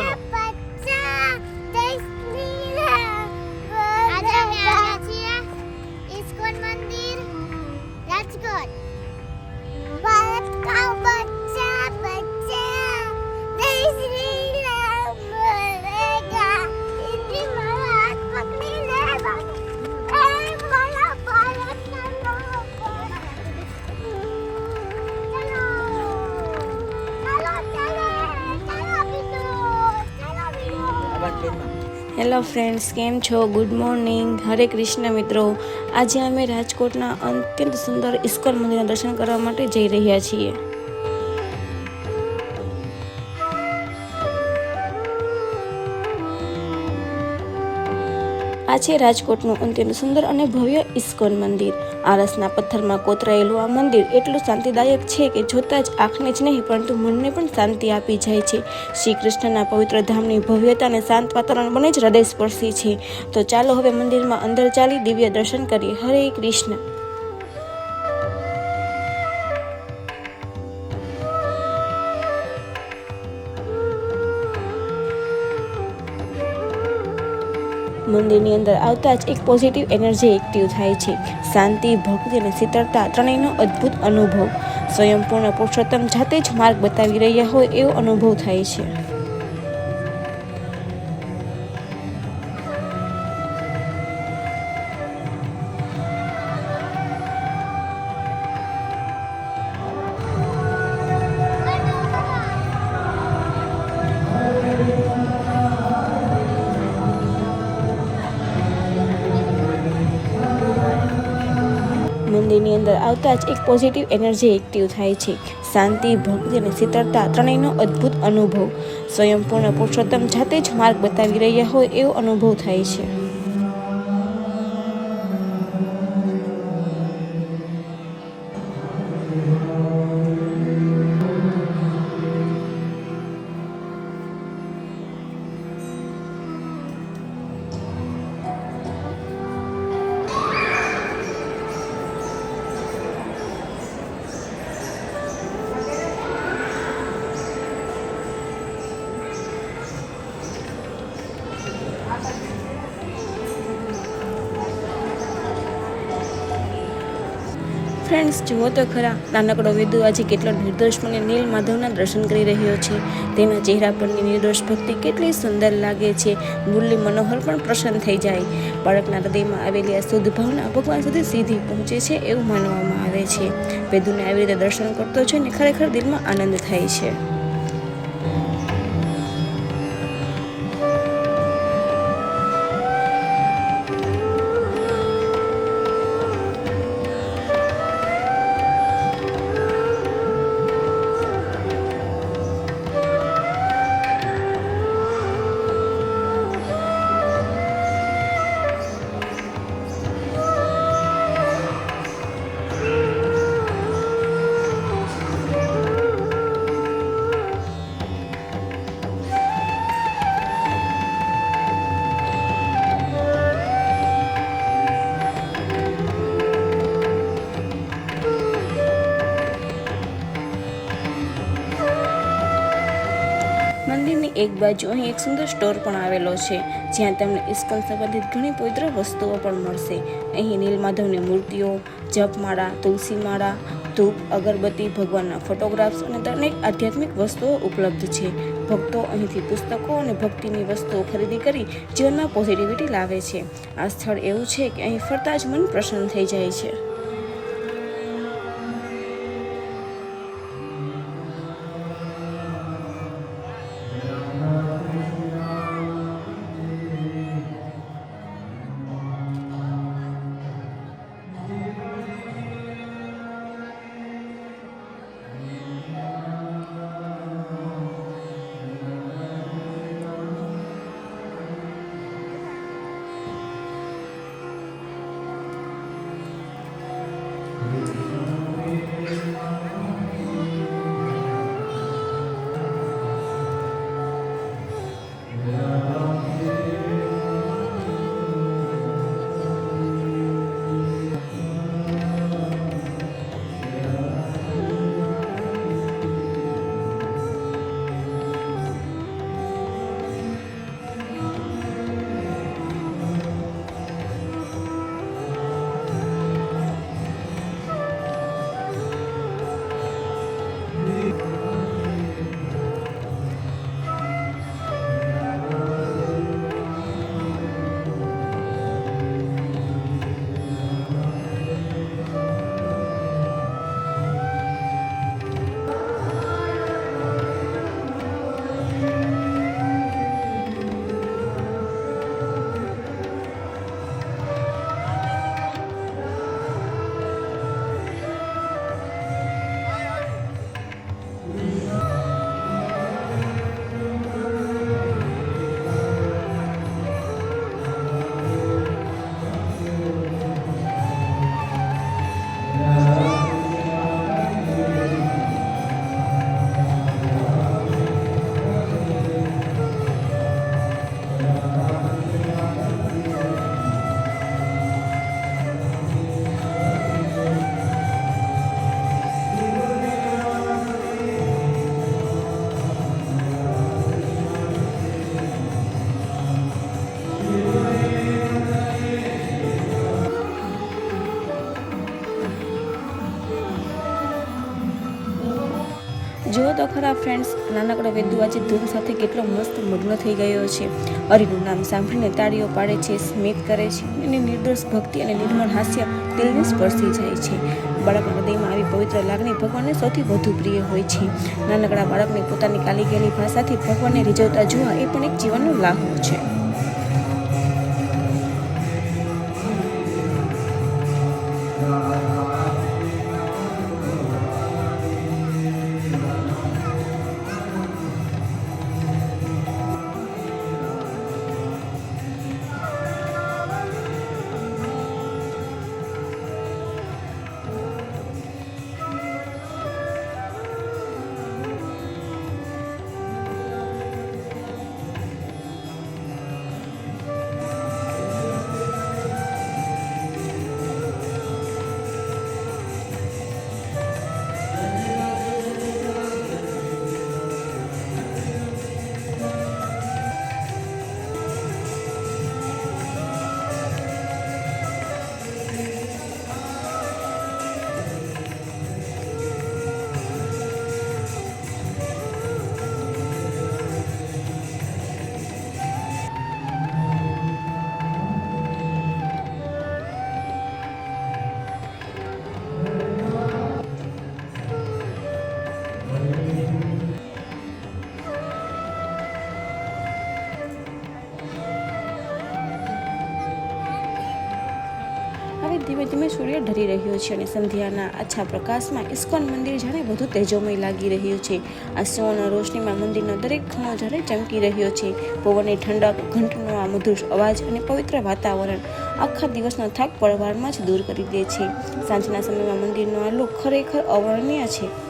બોલો. આજે અમે આવ્યા છીએ ઇસ્કોન મંદિર રાજકોટ. હેલો ફ્રેન્ડ્સ, કેમ છો? ગુડ મોર્નિંગ હરે કૃષ્ણ મિત્રો. આજે અમે રાજકોટના અત્યંત સુંદર ઇસ્કોન મંદિરના દર્શન કરવા માટે જઈ રહ્યા છીએ. આ છે રાજકોટનું અંત્યનું સુંદર અને ભવ્ય ઇસ્કોન મંદિર. આરસના પથ્થરમાં કોતરાયેલું આ મંદિર એટલું શાંતિદાયક છે કે જોતાં જ આંખને જ નહીં, પરંતુ મનને પણ શાંતિ આપી જાય છે. શ્રી કૃષ્ણના પવિત્ર ધામની ભવ્યતા અને શાંત વાતાવરણ બને જ હૃદયસ્પર્શી છે. તો ચાલો હવે મંદિરમાં અંદર ચાલી દિવ્ય દર્શન કરીએ. હરે કૃષ્ણ. મંદિરની અંદર આવતા જ એક પોઝિટિવ એનર્જી એક્ટિવ થાય છે. શાંતિ, ભક્તિ અને શીતળતા ત્રણેયનો અદ્ભુત અનુભવ. સ્વયંપૂર્ણ પુરુષોત્તમ જાતે જ માર્ગ બતાવી રહ્યા હોય એવો અનુભવ થાય છે. આવતા જ એક પોઝિટિવ એનર્જી એક્ટિવ થાય છે. શાંતિ, ભક્તિ અને શીતળતા ત્રણેયનો અદ્ભુત અનુભવ. સ્વયંપૂર્ણ પુરુષોત્તમ જાતે જ માર્ગ બતાવી રહ્યા હોય એવો અનુભવ થાય છે. ફ્રેન્ડ્સ, જુઓ તો ખરા, નાનકડો વિદુ આજે કેટલો નિર્દોષ મને નીલ માધવના દર્શન કરી રહ્યો છે. તેના ચહેરા પરની નિર્દોષ ભક્તિ કેટલી સુંદર લાગે છે. મુરલી મનોહર પણ પ્રસન્ન થઈ જાય. બાળકના હૃદયમાં આવેલી આ શુદ્ધ ભાવના ભગવાન સુધી સીધી પહોંચે છે એવું માનવામાં આવે છે. વેદુને આવી રીતે દર્શન કરતો જોઈને ખરેખર દિલમાં આનંદ થાય છે. મંદિરની એક બાજુ અહીં એક સુંદર સ્ટોર પણ આવેલો છે, જ્યાં તમને ઇસ્કોન સંબંધિત ઘણી પવિત્ર વસ્તુઓ પણ મળશે. અહીં નીલમાધવની મૂર્તિઓ, જપમાળા, તુલસીમાળા, ધૂપ, અગરબત્તી, ભગવાનના ફોટોગ્રાફ્સ અને દરેક આધ્યાત્મિક વસ્તુઓ ઉપલબ્ધ છે. ભક્તો અહીંથી પુસ્તકો અને ભક્તિની વસ્તુઓ ખરીદી કરી જીવનમાં પોઝિટિવિટી લાવે છે. આ સ્થળ એવું છે કે અહીં ફરતા જ મન પ્રસન્ન થઈ જાય છે. જુઓ તો ખરા ફ્રેન્ડ્સ નાનકડો વેદુ આજે ધૂમ સાથે કેટલો મસ્ત મગ્ન થઈ ગયો છે. હરિનું નામ સાંભળીને તાળીઓ પાડે છે, સ્મિત કરે છે અને નિર્દોષ ભક્તિ અને નિર્મળ હાસ્ય દિલને સ્પર્શી જાય છે. બાળકના હૃદયમાં આવી પવિત્ર લાગણી ભગવાનને સૌથી વધુ પ્રિય હોય છે. નાનકડા બાળકને પોતાની કાલી ભાષાથી ભગવાનને રીઝવતા જોવા એ પણ એક જીવનનો લાહો છે. હવે ધીમે ધીમે સૂર્ય ઢરી રહ્યો છે અને સંધ્યાના આછા પ્રકાશમાં ઇસ્કોન મંદિર જાણે વધુ તેજોમય લાગી રહ્યું છે. આ સુવર્ણ રોશનીમાં મંદિરનો દરેક ખૂણો જાણે ચમકી રહ્યો છે. પવનની ઠંડક, ઘંટનો આ મધુર અવાજ અને પવિત્ર વાતાવરણ આખા દિવસનો થાક પળવારમાં જ દૂર કરી દે છે. સાંજના સમયમાં મંદિરનો આ લુક ખરેખર અવર્ણનીય છે.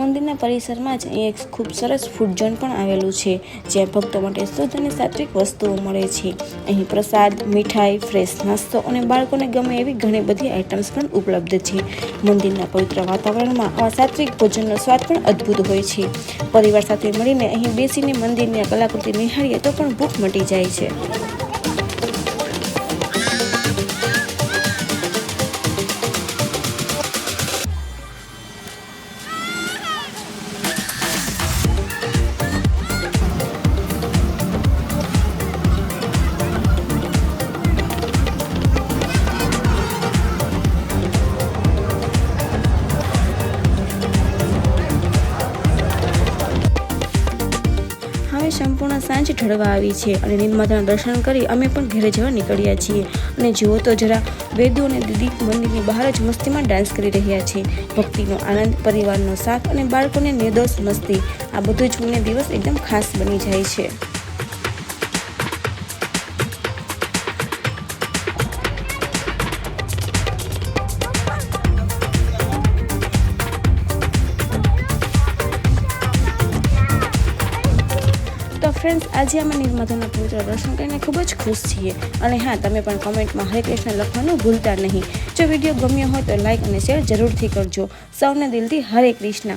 મંદિરના પરિસરમાં જ એક ખૂબ સરસ ફૂડ ઝોન પણ આવેલું છે, જ્યાં ભક્તો માટે શુદ્ધ અને સાત્વિક વસ્તુઓ મળે છે. અહીં પ્રસાદ, મીઠાઈ ફ્રેશ નાસ્તો અને બાળકોને ગમે એવી ઘણી બધી આઇટમ્સ પણ ઉપલબ્ધ છે. મંદિરના પવિત્ર વાતાવરણમાં આવા સાત્વિક ભોજનનો સ્વાદ પણ અદ્ભુત હોય છે. પરિવાર સાથે મળીને અહીં બેસીને મંદિરની કલાકૃતિ નિહાળીએ તો પણ ભૂખ મટી જાય છે. સંપૂર્ણ આવી છે અને નીલમાતાના દર્શન કરી અમે પણ ઘરે જવા નીકળ્યા છીએ. અને જુઓ તો જરા વેદુ અને દીદી મંદિરની બહાર જ મસ્તીમાં ડાન્સ કરી રહ્યા છે. ભક્તિનો આનંદ, પરિવારનો સાથ અને બાળકોને નિર્દોષ મસ્તી. આ બધું જ મને દિવસ એકદમ ખાસ બની જાય છે. ફ્રેન્ડ્સ આજે અમે નિર્માતાના પવિત્ર દર્શન કરીને ખૂબ જ ખુશ છીએ. અને હા, તમે પણ કોમેન્ટમાં હરે કૃષ્ણ લખવાનું ભૂલતા નહીં. જો વીડિયો ગમ્યો હોય તો લાઇક અને શેર જરૂરથી કરજો. સૌને દિલથી હરે કૃષ્ણ.